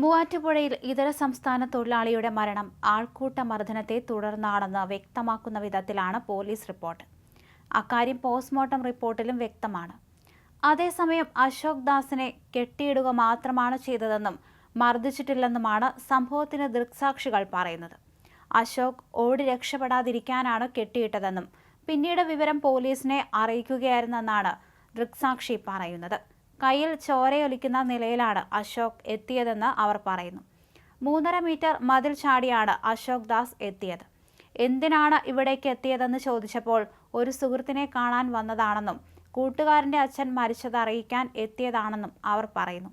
മൂവാറ്റുപുഴയിൽ ഇതര സംസ്ഥാന തൊഴിലാളിയുടെ മരണം ആൾക്കൂട്ട മർദ്ദനത്തെ തുടർന്നാണെന്ന് വ്യക്തമാക്കുന്ന വിധത്തിലാണ് പോലീസ് റിപ്പോർട്ട്. അക്കാര്യം പോസ്റ്റ്മോർട്ടം റിപ്പോർട്ടിലും വ്യക്തമാണ്. അതേസമയം അശോക് ദാസിനെ കെട്ടിയിടുക മാത്രമാണ് ചെയ്തതെന്നും മർദ്ദിച്ചിട്ടില്ലെന്നുമാണ് സംഭവത്തിന് ദൃക്സാക്ഷികൾ പറയുന്നത്. അശോക് ഓടി രക്ഷപ്പെടാതിരിക്കാനാണ് കെട്ടിയിട്ടതെന്നും പിന്നീട് വിവരം പോലീസിനെ അറിയിക്കുകയായിരുന്നെന്നാണ് ദൃക്സാക്ഷി പറയുന്നത്. കയ്യിൽ ചോരയൊലിക്കുന്ന നിലയിലാണ് അശോക് എത്തിയതെന്ന് അവർ പറയുന്നു. മൂന്നര മീറ്റർ മതിൽ ചാടിയാണ് അശോക് ദാസ് എത്തിയത്. എന്തിനാണ് ഇവിടേക്ക് എത്തിയതെന്ന് ചോദിച്ചപ്പോൾ ഒരു സുഹൃത്തിനെ കാണാൻ വന്നതാണെന്നും കൂട്ടുകാരന്റെ അച്ഛൻ മരിച്ചത് അറിയിക്കാൻ എത്തിയതാണെന്നും അവർ പറയുന്നു.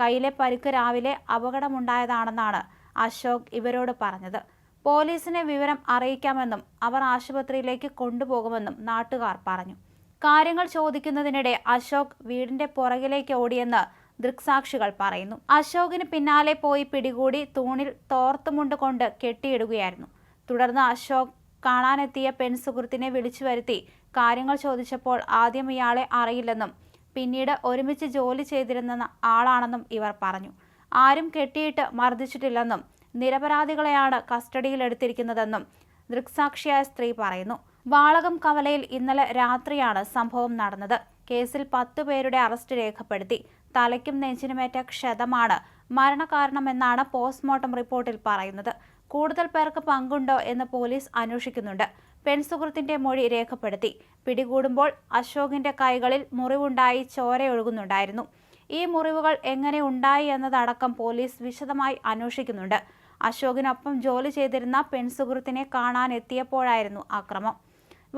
കയ്യിലെ പരുക്ക് രാവിലെ അപകടമുണ്ടായതാണെന്നാണ് അശോക് ഇവരോട് പറഞ്ഞത്. പോലീസിനെ വിവരം അറിയിക്കാമെന്നും അവർ ആശുപത്രിയിലേക്ക് കൊണ്ടുപോകുമെന്നും നാട്ടുകാർ പറഞ്ഞു. കാര്യങ്ങൾ ചോദിക്കുന്നതിനിടെ അശോക് വീടിന്റെ പുറകിലേക്ക് ഓടിയെന്ന് ദൃക്സാക്ഷികൾ പറയുന്നു. അശോകിന് പിന്നാലെ പോയി പിടികൂടി തൂണിൽ തോർത്തുമുണ്ട് കൊണ്ട് കെട്ടിയിടുകയായിരുന്നു. തുടർന്ന് അശോക് കാണാനെത്തിയ പെൺസുഹൃത്തിനെ വിളിച്ചു വരുത്തി കാര്യങ്ങൾ ചോദിച്ചപ്പോൾ ആദ്യം ഇയാളെ അറിയില്ലെന്നും പിന്നീട് ഒരുമിച്ച് ജോലി ചെയ്തിരുന്ന ആളാണെന്നും ഇവർ പറഞ്ഞു. ആരും കെട്ടിയിട്ട് മർദ്ദിച്ചിട്ടില്ലെന്നും നിരപരാധികളെയാണ് കസ്റ്റഡിയിലെടുത്തിരിക്കുന്നതെന്നും ദൃക്സാക്ഷിയായ സ്ത്രീ പറയുന്നു. വാളകം കവലയിൽ ഇന്നലെ രാത്രിയാണ് സംഭവം നടന്നത്. കേസിൽ പത്തു പേരുടെ അറസ്റ്റ് രേഖപ്പെടുത്തി. തലയ്ക്കും നെഞ്ചിനുമേറ്റ ക്ഷതമാണ് മരണകാരണമെന്നാണ് പോസ്റ്റ്മോർട്ടം റിപ്പോർട്ടിൽ പറയുന്നത്. കൂടുതൽ പേർക്ക് പങ്കുണ്ടോ എന്ന് പോലീസ് അന്വേഷിക്കുന്നുണ്ട്. പെൺസുഹൃത്തിന്റെ മൊഴി രേഖപ്പെടുത്തി. പിടികൂടുമ്പോൾ അശോകിന്റെ കൈകളിൽ മുറിവുണ്ടായി ചോരയൊഴുകുന്നുണ്ടായിരുന്നു ഈ മുറിവുകൾ എങ്ങനെ ഉണ്ടായി എന്നതടക്കം പോലീസ് വിശദമായി അന്വേഷിക്കുന്നുണ്ട്. അശോകിനൊപ്പം ജോലി ചെയ്തിരുന്ന പെൺസുഹൃത്തിനെ കാണാൻ എത്തിയപ്പോഴായിരുന്നു ആക്രമം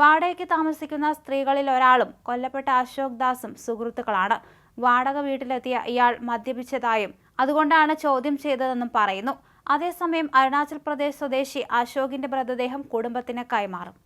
വാടകയ്ക്ക് താമസിക്കുന്ന സ്ത്രീകളിൽ ഒരാളും കൊല്ലപ്പെട്ട അശോക് ദാസും സുഹൃത്തുക്കളാണ്. വാടക വീട്ടിലെത്തിയ ഇയാൾ മദ്യപിച്ചതായും അതുകൊണ്ടാണ് ചോദ്യം ചെയ്തതെന്നും പറയുന്നു. അതേസമയം അരുണാചൽ പ്രദേശ് സ്വദേശി അശോകിന്റെ മൃതദേഹം കുടുംബത്തിന് കൈമാറും.